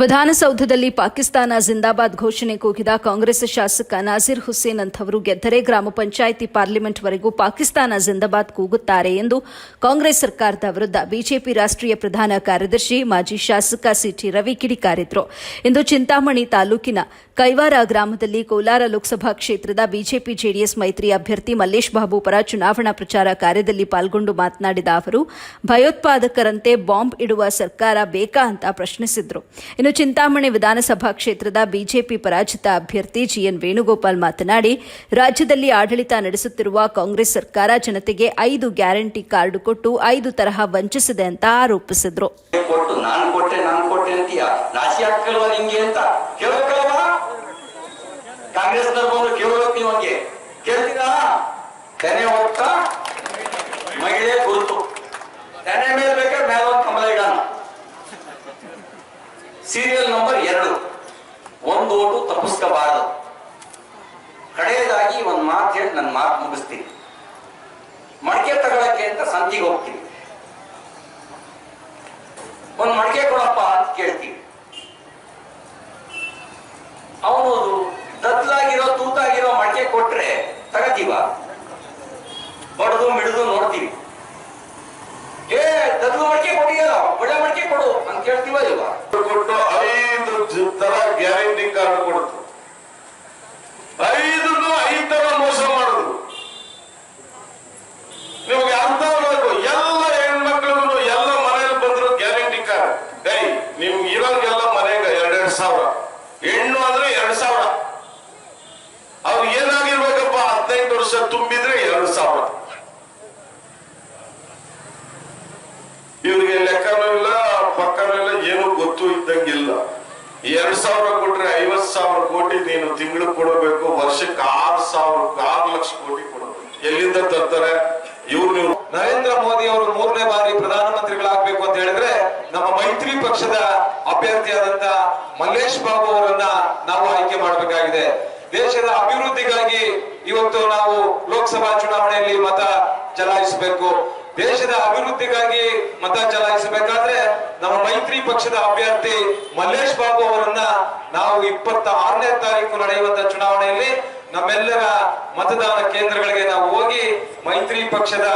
ವಿಧಾನಸೌಧದಲ್ಲಿ ಪಾಕಿಸ್ತಾನ ಜಿಂದಾಬಾದ್ ಘೋಷಣೆ ಕೂಗಿದ ಕಾಂಗ್ರೆಸ್ ಶಾಸಕ ನಾಸೀರ್ ಹುಸೇನ್ ಅಂಥವರು ಗೆದ್ದರೆ ಗ್ರಾಮ ಪಂಚಾಯಿತಿ ಪಾರ್ಲಿಮೆಂಟ್ವರೆಗೂ ಪಾಕಿಸ್ತಾನ ಜಿಂದಾಬಾದ್ ಕೂಗುತ್ತಾರೆ ಎಂದು ಕಾಂಗ್ರೆಸ್ ಸರ್ಕಾರದ ವಿರುದ್ಧ ಬಿಜೆಪಿ ರಾಷ್ಟ್ರೀಯ ಪ್ರಧಾನ ಕಾರ್ಯದರ್ಶಿ ಮಾಜಿ ಶಾಸಕ ಸಿಟಿ ರವಿ ಕಿಡಿಕಾರಿದ್ರು ಇಂದು ಚಿಂತಾಮಣಿ ತಾಲೂಕಿನ ಕೈವಾರ ಗ್ರಾಮದಲ್ಲಿ ಕೋಲಾರ ಲೋಕಸಭಾ ಕ್ಷೇತ್ರದ ಬಿಜೆಪಿ ಜೆಡಿಎಸ್ ಮೈತ್ರಿ ಅಭ್ಯರ್ಥಿ ಮಲ್ಲೇಶ್ ಬಾಬು ಪರ ಚುನಾವಣಾ ಪ್ರಚಾರ ಕಾರ್ಯದಲ್ಲಿ ಪಾಲ್ಗೊಂಡು ಮಾತನಾಡಿದ ಅವರು, ಭಯೋತ್ಪಾದಕರಂತೆ ಬಾಂಬ್ ಇಡುವ ಸರ್ಕಾರ ಬೇಕಾ ಅಂತ ಪ್ರಶ್ನಿಸಿದ್ರು. ಇನ್ನು ಚಿಂತಾಮಣಿ ವಿಧಾನಸಭಾ ಕ್ಷೇತ್ರದ ಬಿಜೆಪಿ ಪರಾಜಿತ ಅಭ್ಯರ್ಥಿ ಜಿಎನ್ ವೇಣುಗೋಪಾಲ್ ಮಾತನಾಡಿ, ರಾಜ್ಯದಲ್ಲಿ ಆಡಳಿತ ನಡೆಸುತ್ತಿರುವ ಕಾಂಗ್ರೆಸ್ ಸರ್ಕಾರ ಜನತೆಗೆ ಐದು ಗ್ಯಾರಂಟಿ ಕಾರ್ಡ್ ಕೊಟ್ಟು ಐದು ತರಹ ವಂಚಿಸಿದೆ ಅಂತ ಆರೋಪಿಸಿದ್ರು. ಕೊಟ್ಟು ಸೀರಿಯಲ್ ನಂಬರ್ ಎರಡು. ಒಂದು ಓಟು ತಪ್ಪಿಸ್ಕೋಬಾರದು. ಕಡೆಯದಾಗಿ ಒಂದು ಮಾತು ಹೇಳಿ ನನ್ನ ಮಾತು ಮುಗಿಸ್ತೀನಿ. ಮಡಿಕೆ ತಗೊಳಕ್ಕೆ ಅಂತ ಸಂತಿಗೆ ಹೋಗ್ತೀನಿ. ಒಂದು ಮಡಿಕೆ ಕೊಡಪ್ಪ ಅಂತ ಕೇಳ್ತೀವಿ ಅವನು ದತ್ತಲಾಗಿರೋ, ತೂತಾಗಿರೋ ಮಡಿಕೆ ಕೊಟ್ರೆ ತಗತೀವ? ಬಡದು, ಮಿಡಿದು ನೋಡ್ತೀವಿ. ಕೇಳ್ತೀವ ಕೊಟ್ಟು ಐದು ತರ ಗ್ಯಾರಂಟಿ ಕಾರ್ಡ್ ಕೊಡ್ತು ಐದು ಐದು ತರ ಮೋಸ ಮಾಡಿದ್ರು. ನಿಮ್ಗೆ ಅಂತ ಬೇಕು ಎಲ್ಲ ಹೆಣ್ಮಕ್ಳಿಗೂ ಎಲ್ಲ ಮನೆಯಲ್ಲಿ ಬಂದ್ರು ಗ್ಯಾರಂಟಿ ಕಾರ್ಡ್. ಕೈ ನಿಮ್ಗೆ ಇರೋಂಗೆಲ್ಲ ಮನೆಗೆ ಎರಡೆರಡು ಸಾವಿರ. ಹೆಣ್ಣು ಅಂದ್ರೆ ಎರಡ್ ಸಾವಿರ. ಅವ್ರು ಏನಾಗಿರ್ಬೇಕಪ್ಪ ಹದಿನೈದು ವರ್ಷ ತುಂಬಿದ್ರೆ ಎರಡು ಸಾವಿರ. ಎರಡ್ ಸಾವಿರ ಕೊಟ್ರೆ ಐವತ್ ಸಾವಿರ ಕೋಟಿ ನೀನು ತಿಂಗಳು ಕೊಡಬೇಕು, ವರ್ಷಕ್ಕೆ ಆರು ಸಾವಿರ, ಆರು ಲಕ್ಷ ಕೋಟಿ ಕೊಡಬೇಕು ಎಲ್ಲಿಂದ ತರ್ತಾರೆ? ಇವ್ರು ನೀವು ನರೇಂದ್ರ ಮೋದಿ ಅವರು ಮೂರನೇ ಬಾರಿ ಪ್ರಧಾನಮಂತ್ರಿಗಳಾಗಬೇಕು ಅಂತ ಹೇಳಿದ್ರೆ, ನಮ್ಮ ಮೈತ್ರಿ ಪಕ್ಷದ ಅಭ್ಯರ್ಥಿಯಾದಂತ ಮಲ್ಲೇಶ್ ಬಾಬು ಅವರನ್ನ ನಾವು ಆಯ್ಕೆ ಮಾಡಬೇಕಾಗಿದೆ. ದೇಶದ ಅಭಿವೃದ್ಧಿಗಾಗಿ ಇವತ್ತು ನಾವು ಲೋಕಸಭಾ ಚುನಾವಣೆಯಲ್ಲಿ ಮತ ಚಲಾಯಿಸಬೇಕು. ದೇಶದ ಅಭಿವೃದ್ಧಿಗಾಗಿ ಮತ ಚಲಾಯಿಸಬೇಕಾದ್ರೆ ನಮ್ಮ ಮೈತ್ರಿ ಪಕ್ಷದ ಅಭ್ಯರ್ಥಿ ಮಲ್ಲೇಶ್ ಬಾಬು ಅವರನ್ನ ನಾವು ಇಪ್ಪತ್ತ ಆರನೇ ತಾರೀಕು ನಡೆಯುವಂತ ಚುನಾವಣೆಯಲ್ಲಿ ನಮ್ಮೆಲ್ಲರ ಮತದಾನ ಕೇಂದ್ರಗಳಿಗೆ ನಾವು ಹೋಗಿ ಮೈತ್ರಿ ಪಕ್ಷದ